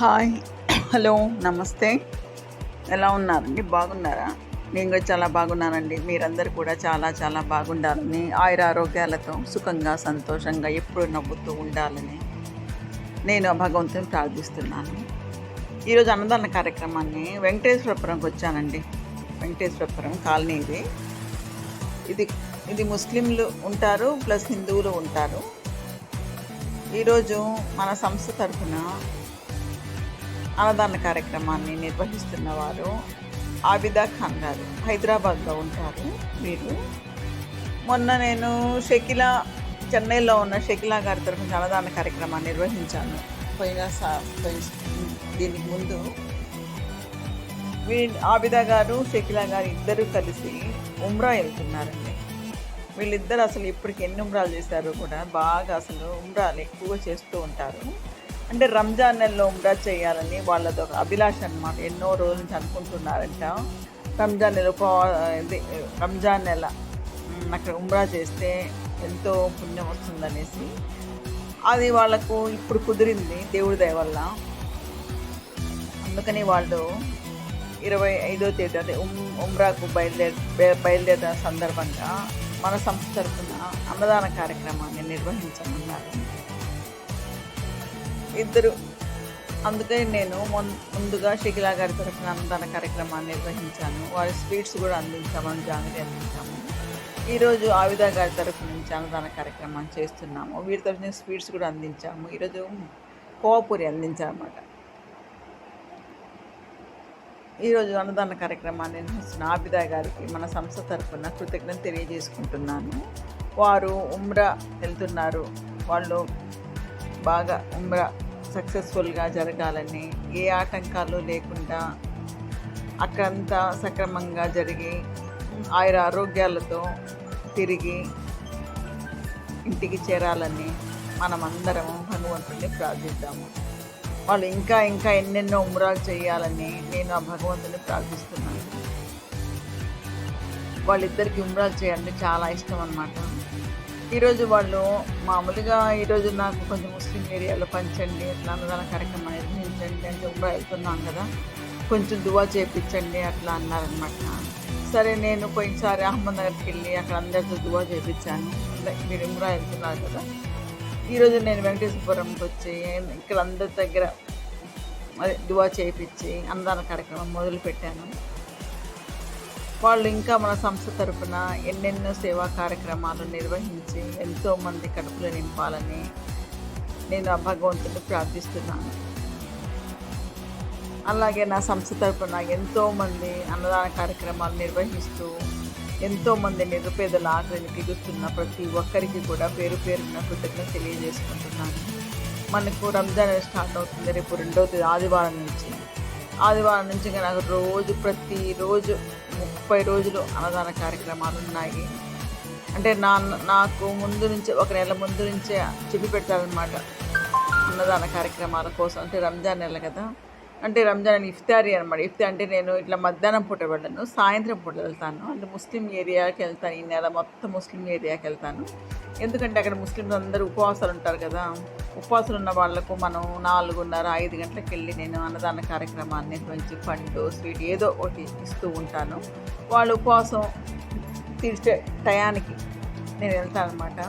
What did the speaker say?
Hi hello నమస్తే ఎలా ఉన్నారండి? బాగున్నారా? నేను కూడా చాలా బాగున్నానండి. మీరందరూ కూడా చాలా చాలా బాగుండాలని ఆయుర ఆరోగ్యాలతో సుఖంగా సంతోషంగా ఎప్పుడు నవ్వుతూ ఉండాలని నేను ఆ భగవంతుని ప్రార్థిస్తున్నాను. ఈరోజు అన్నదాన కార్యక్రమాన్ని వెంకటేశ్వరపురంకి వచ్చానండి. వెంకటేశ్వరపురం కాలనీ ఇది. ఇది ఇది ముస్లింలు ఉంటారు ప్లస్ హిందువులు ఉంటారు. ఈరోజు మన సంస్థ తరఫున అన్నదాన కార్యక్రమాన్ని నిర్వహిస్తున్న వారు ఆబిదా ఖాన్ గారు. హైదరాబాద్లో ఉంటారు వీరు. మొన్న నేను షకిలా చెన్నైలో ఉన్న షకిలా గారి తరఫున అన్నదాన కార్యక్రమాన్ని నిర్వహించాను. పోయిన పోయిన- దీనికి ముందు వీ ఆబిదా గారు షకిలా గారు ఇద్దరు కలిసి ఉమ్రా వెళ్తున్నారండి. వీళ్ళిద్దరు అసలు ఇప్పటికి ఎన్ని ఉమ్రాలు చేశారో కూడా బాగా అసలు ఉమ్రాలు ఎక్కువగా చేస్తూ ఉంటారు. అంటే రంజాన్ నెలలో ఉమ్రా చేయాలని వాళ్ళది ఒక అభిలాష అనమాట ఎన్నో రోజుల నుంచి అనుకుంటున్నారంట. రంజాన్ నెల ఇది రంజాన్ నెల. అక్కడ ఉమ్రా చేస్తే ఎంతో పుణ్యం వస్తుందనేసి. అది వాళ్ళకు ఇప్పుడు కుదిరింది దేవుడి దయ వల్ల. అందుకని వాళ్ళు ఇరవై ఐదో తేదీ అదే ఉమ్ ఉమ్రాకు బయలుదేరి బయలుదేరిన సందర్భంగా మన సంస్థ తరఫున అన్నదాన కార్యక్రమాన్ని నిర్వహించమన్నారు. ఇద్దరు. అందుకని నేను ముందుగా శిఖిలా గారి తరఫున అన్నదాన కార్యక్రమాన్ని నిర్వహించాను. వారి స్వీట్స్ కూడా అందించామని జాగ్రత్త అందించాము. ఈరోజు ఆవిదా గారి తరఫు నుంచి అన్నదాన కార్యక్రమాన్ని చేస్తున్నాము. వీరి తరఫున స్వీట్స్ కూడా అందించాము. ఈరోజు కోవపూరి అందించామన్నమాట ఈరోజు అన్నదాన కార్యక్రమాన్ని నిర్వహిస్తున్న ఆబిద గారికి మన సంస్థ తరఫున కృతజ్ఞత తెలియజేసుకుంటున్నాను. వారు ఉమ్రా వెళ్తున్నారు. వాళ్ళు బాగా ఉమ్రా సక్సెస్ఫుల్గా జరగాలని ఏ ఆటంకాలు లేకుండా అక్కడంతా సక్రమంగా జరిగి ఆయుర ఆరోగ్యాలతో తిరిగి ఇంటికి చేరాలని మనమందరం భగవంతుడిని ప్రార్థిద్దాము. వాళ్ళు ఇంకా ఇంకా ఎన్నెన్నో ఉమ్రాలు చేయాలని నేను ఆ భగవంతుని ప్రార్థిస్తున్నాను. వాళ్ళిద్దరికి ఉమ్రాలు చేయాలంటే చాలా ఇష్టం అనమాట ఈరోజు వాళ్ళు మామూలుగా ఈరోజు నాకు కొంచెం ముస్లిం ఏరియాలో పంచండి అట్లా అన్నదాన కార్యక్రమం నిర్వహించండి అని ఉమ్రా వెళ్తున్నాం కదా. కొంచెం దువా చేయించండి అట్లా అన్నారనమాట సరే నేను పోయినసారి అహ్మద్నగర్కి వెళ్ళి అక్కడ అందరితో దువా చేయించాను మీరు ఉమ్రా వెళ్తున్నారు కదా. ఈరోజు నేను వెంకటేశ్వరంకి వచ్చి ఇక్కడ అందరి దగ్గర అదే దువా చేయించి అన్నదాన కార్యక్రమం మొదలుపెట్టాను. వాళ్ళు ఇంకా మన సంస్థ తరపున ఎన్నెన్నో సేవా కార్యక్రమాలు నిర్వహించి ఎంతోమంది కడుపులు నింపాలని నేను ఆ భగవంతుని ప్రార్థిస్తున్నాను. అలాగే నా సంస్థ తరపున ఎంతోమంది అన్నదాన కార్యక్రమాలు నిర్వహిస్తూ ఎంతోమంది నిరుపేదల ఆకలిని తీరుస్తున్న ప్రతి ఒక్కరికి కూడా పేరు పేరున కృతజ్ఞత తెలియజేసుకుంటున్నాను. మనకు రంజాన్ స్టార్ట్ అవుతుంది. రేపు రెండవ తేదీ ఆదివారం నుంచి ఆదివారం నుంచి ఇంకా నాకు రోజు ప్రతిరోజు ముప్పై రోజులు అన్నదాన కార్యక్రమాలు ఉన్నాయి. అంటే నా నాకు ముందు నుంచి ఒక నెల ముందు నుంచే చెప్పి పెట్టాలన్నమాట అన్నదాన కార్యక్రమాల కోసం. అంటే రంజాన్ నెల కదా. అంటే రంజాన్ ఇఫ్తారీ అనమాట ఇఫ్తార్ అంటే నేను ఇట్లా మధ్యాహ్నం పూట వెళ్ళను సాయంత్రం పూట వెళ్తాను. అంటే ముస్లిం ఏరియాకి వెళ్తాను ఈ నెల మొత్తం ముస్లిం ఏరియాకి వెళ్తాను. ఎందుకంటే అక్కడ ముస్లింలు అందరూ ఉపవాసాలు ఉంటారు కదా. ఉపవాసం ఉన్న వాళ్ళకు మనం నాలుగున్నర ఐదు గంటలకు వెళ్ళి నేను అన్నదాన కార్యక్రమాన్ని నిర్వహించి పండు స్వీట్ ఏదో ఒకటి ఇస్తూ ఉంటాను. వాళ్ళు ఉపవాసం తీర్చే టయానికి నేను వెళ్తాను అనమాట